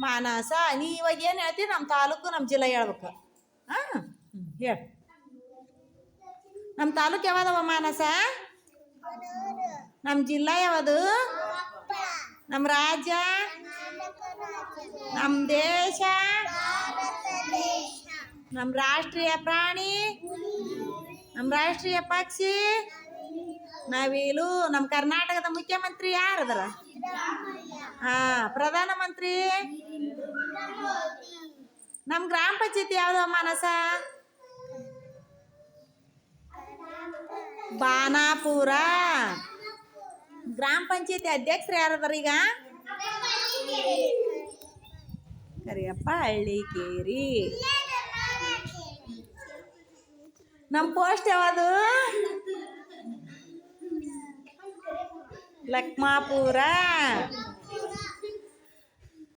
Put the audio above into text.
ಮಾನಸ, ನೀ ಇವಾಗ ಏನು ಹೇಳ್ತೀವಿ ನಮ್ಮ ತಾಲೂಕು ನಮ್ಮ ಜಿಲ್ಲೆ ಹೇಳ್ಬೇಕು. ಹಾಂ? ಹೇಳಿ. ನಮ್ಮ ತಾಲೂಕು ಯಾವ್ದವ ಮಾನಸ? ನಮ್ಮ ಜಿಲ್ಲಾ ಯಾವುದು? ನಮ್ಮ ರಾಜ್ಯ? ನಮ್ಮ ದೇಶ? ನಮ್ಮ ರಾಷ್ಟ್ರೀಯ ಪ್ರಾಣಿ? ನಮ್ಮ ರಾಷ್ಟ್ರೀಯ ಪಕ್ಷಿ? ನಾವಿಲು ನಮ್ಮ ಕರ್ನಾಟಕದ ಮುಖ್ಯಮಂತ್ರಿ ಯಾರದರ? ಹಾ ಪ್ರಧಾನಮಂತ್ರಿ ನಮ್ಮ ಗ್ರಾಮ ಪಂಚಾಯತಿ ಯಾವ್ದು ಮಾನಸ? ಬಾನಾಪುರ. ಗ್ರಾಮ ಪಂಚಾಯತಿ ಅಧ್ಯಕ್ಷರು ಯಾರದಾರ ಈಗ? ಕರಿಯಪ್ಪ, ಹಳ್ಳಿಕೇರಿ. ನಮ್ಮ ಪೋಸ್ಟ್ ಯಾವುದು? ಲಕ್ಮಾಪುರ.